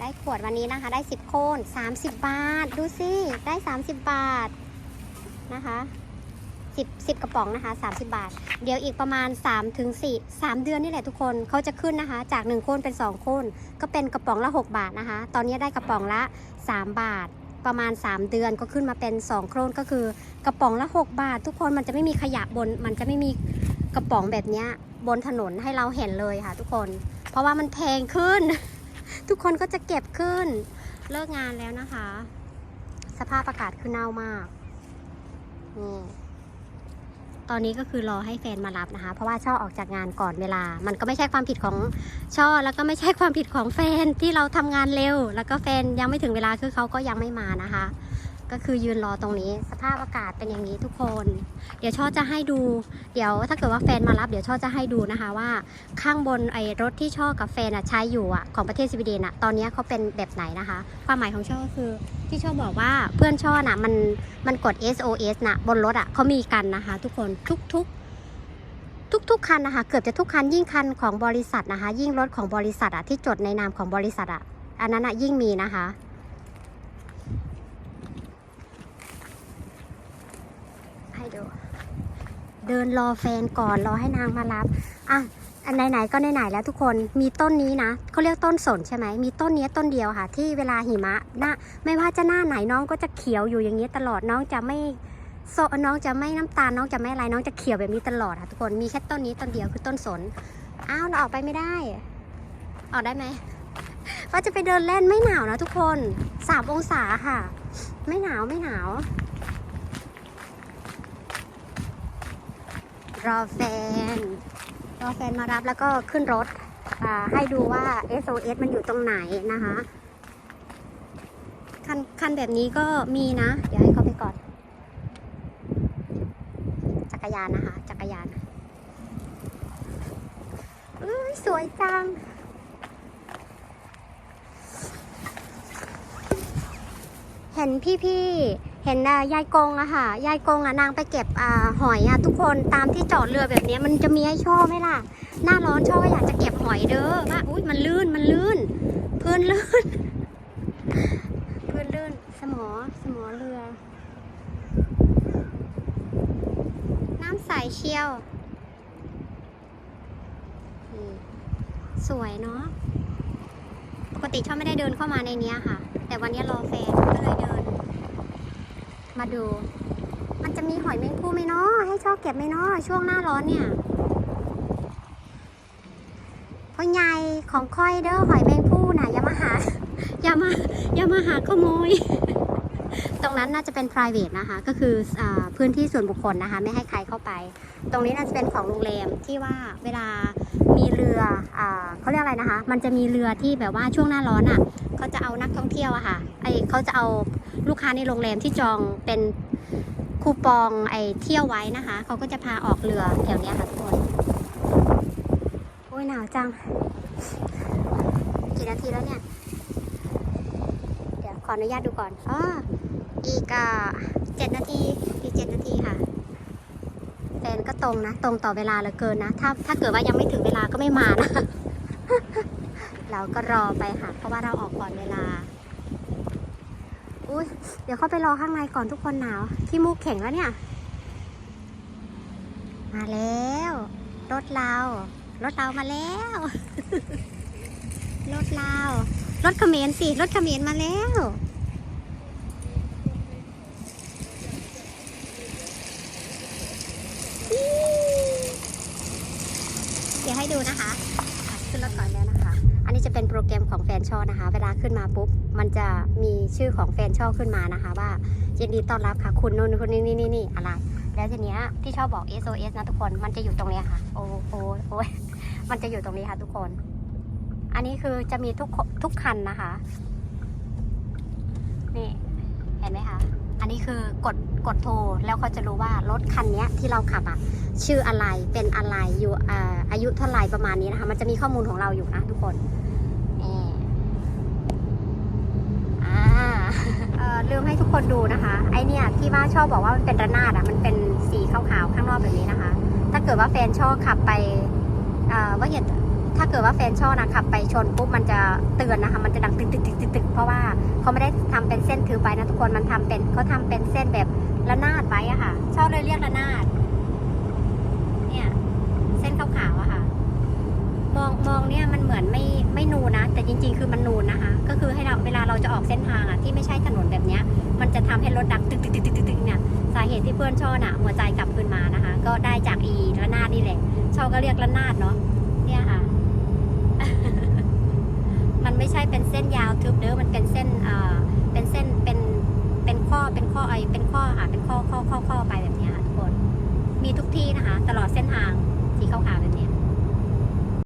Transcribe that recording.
ได้ขวดวันนี้นะคะ ได้ 10 โคน 30 บาท ดูสิ ได้ 30 บาทนะคะ10 10 กระป๋องนะคะ 30 บาท เดี๋ยวอีกประมาณ 3 ถึง 4 3 เดือนนี่แหละทุกคนเขาจะขึ้นนะคะ จาก 1 โคนเป็น 2 โคน ก็เป็นกระป๋องละ 6 บาทนะคะ ตอนนี้ได้กระป๋องละ 3 บาท ประมาณ 3 เดือนก็ขึ้นมาเป็น 2 โครนก็คือกระป๋องละ 6 บาท ทุกคนมันจะไม่มีขยะบน มันจะไม่มีกระป๋องแบบนี้บนถนนให้เราเห็นเลยค่ะ ทุกคน เพราะว่ามันแพงขึ้น ทุกคนก็จะเก็บขึ้น เลิกงานแล้วนะคะ สภาพอากาศคือเน่ามากนี่ตอนนี้ก็คือรอให้แฟนมารับนะคะ เพราะว่าช่อออกจากงานก่อนเวลา มันก็ไม่ใช่ความผิดของช่อแล้วก็ไม่ใช่ความผิดของแฟนที่เราทำงานเร็ว แล้วก็แฟนยังไม่ถึงเวลาคือเขาก็ยังไม่มานะคะ ก็คือยืนรอตรงนี้ สภาพอากาศเป็นอย่างนี้ทุกคน เดี๋ยวช่อจะให้ดู เดี๋ยวถ้าเกิดว่าแฟนมารับเดี๋ยวช่อจะให้ดูนะคะว่า ข้างบนไอ้รถที่ช่อกับแฟนอะใช้อยู่อะของประเทศสวีเดนอะตอนนี้เขาเป็นแบบไหนนะคะ ความหมายของช่อก็คือที่ช่อบอกว่าเพื่อนช่อน่ะมันมันกด SOS นะบนรถอะเขามีกันนะคะ ทุกคนทุกทุกทุกทุกๆคันนะคะเกือบจะทุกคันยิ่งคันของบริษัทนะคะ ยิ่งรถของบริษัทอะที่จดในนามของบริษัทอะอันนั้นอะยิ่งมีนะคะ ให้ดู เดินรอแฟนก่อนรอให้นางมารับอะอันไหนๆก็ไหนๆแล้วทุกคนมีต้นนี้นะเขาเรียกต้นสนใช่ไหมมีต้นนี้ต้นเดียวค่ะ ที่เวลาหิมะหน้าไม่ว่าจะหน้าไหนน้องก็จะเขียวอยู่อย่างนี้ตลอดน้องจะไม่โซน้องจะไม่น้ำตาลน้องจะไม่อะไรน้องจะเขียวแบบนี้ตลอดค่ะทุกคนมีแค่ต้นนี้ต้นเดียวคือต้นสนอ้าวเราออกไปไม่ได้ ออกได้ไหมว่าจะไปเดินเล่นไม่หนาวนะทุกคนสามองศาค่ะ ไม่หนาวไม่หนาว รอแฟน รอแฟนมารับแล้วก็ขึ้นรถให้ดูว่า SOS มันอยู่ตรงไหนนะคะคันคันแบบนี้ก็มีนะ เดี๋ยวให้เขาไปก่อน จักรยานนะคะ จักรยานอุ้ยสวยจังเห็นพี่ๆ เห็นยายกงอะค่ะ ยายกงอะนางไปเก็บอหอยอะทุกคนตามที่จอดเรือแบบนี้มันจะมีให้ช่อไหมล่ะ หน้าร้อนช่อก็อยากจะเก็บหอยเด้อว่าอุ้ยมันลื่นมันลื่น พื้นลื่น พื้นลื่น สมอสมอเรือ น้ำใสเชี่ยว สวยเนาะ ปกติชอบไม่ได้เดินเข้ามาในนี้ค่ะ แต่วันนี้รอแฟนก็เลยเดิน มาดู มันจะมีหอยแมงภู่ไหมเนาะให้ชอบเก็บไหมเนาะช่วงหน้าร้อนเนี่ยพ่อใหญ่ของค่อยเด้อหอยแมงภู่น่ะอย่ามาหาอย่ามาอย่ามาหาขโมย ตรงนั้นน่าจะเป็น private นะคะ ก็คืออพื้นที่ส่วนบุคคลนะคะ ไม่ให้ใครเข้าไป ตรงนี้น่าจะเป็นของโรงแรมที่ว่าเวลามีเรืออเขาเรียกอะไรนะคะ มันจะมีเรือที่แบบว่าช่วงหน้าร้อนอะเขาจะเอานักท่องเที่ยวอะค่ะไอเขาจะเอา ลูกค้าในโรงแรมที่จองเป็นคูปองไอเที่ยวไว้นะคะเขาก็จะพาออกเรือแถวเนี้ยค่ะทุกคนโอ้ยหนาวจัง กี่นาทีแล้วเนี่ย เดี๋ยวขออนุญาตดูก่อนอ๋ออีกอ่าเจ็ดนาทีอีกเจ็ดนาทีค่ะแฟนก็ตรงนะ ตรงต่อเวลาเหลือเกินนะ ถ้าถ้าเกิดว่ายังไม่ถึงเวลาก็ไม่มานะ เราก็รอไปค่ะ เพราะว่าเราออกก่อนเวลา อุ้ยเดี๋ยวเข้าไปรอข้างในก่อนทุกคนหนาวขี้มูกแข็งแล้วเนี่ย มาแล้ว รถเรา รถเรามาแล้ว รถเรา รถเขมรสิ รถเขมรมาแล้วเดี๋ยวให้ดูนะคะ ขึ้นรถก่อนแล้วนะ จะเป็นโปรแกรมของแฟนช่อนะคะ เวลาขึ้นมาปุ๊บ มันจะมีชื่อของแฟนช่อขึ้นมานะคะว่ายินดีต้อนรับค่ะคุณนู่นคุณนี่นี่นี่นี่อะไร แล้วทีเนี้ยที่ชอบบอก SOS นะทุกคนมันจะอยู่ตรงเนี้ยค่ะ โอ้โอ้โอ้ยมันจะอยู่ตรงนี้ค่ะทุกคน อันนี้คือจะมีทุกทุกคันนะคะ นี่ เห็นไหมคะอันนี้คือกดกดโทรแล้วเขาจะรู้ว่ารถคันนี้ที่เราขับอะชื่ออะไรเป็นอะไรอยู่อาอายุเท่าไหร่ประมาณนี้นะคะ มันจะมีข้อมูลของเราอยู่นะทุกคนอ่า เอ่อ ลืมให้ทุกคนดูนะคะ ไอเนี่ยที่ว่าชอบบอกว่ามันเป็นระนาดอะมันเป็นสีขาวๆข้างนอกแบบนี้นะคะ ถ้าเกิดว่าแฟนชอบขับไปอ่อว่าเห็นถ้าเกิดว่าแฟนชอบนะขับไปชนปุ๊บมันจะเตือนนะคะ มันจะดังตึกตึกตึกตึกตึกเพราะว่าเขาไม่ได้ทำเป็นเส้นถือไปนะทุกคนมันทำเป็นเขาทำเป็นเส้นแบบระนาดไว้อะค่ะชอบเลยเรียกระนาด เนี่ย เส้นขาวๆอะค่ะ มองมองเนี่ยมันเหมือนไม่ไม่นูนนะ แต่จริง ๆ คือมันนูนนะคะ ก็คือให้เราเวลาเราจะออกเส้นทางอะที่ไม่ใช่ถนนแบบเนี้ย มันจะทำให้รถดังตึกตึกตึกตึกตึกเนี่ยสาเหตุที่เพื่อนช่อน่ะหัวใจกลับคืนมานะคะ ก็ได้จากอีระนาดนี่แหละช่อก็เรียกระนาดเนาะเนี่ยค่ะ มันไม่ใช่เป็นเส้นยาวทึบเด้อมันเป็นเส้น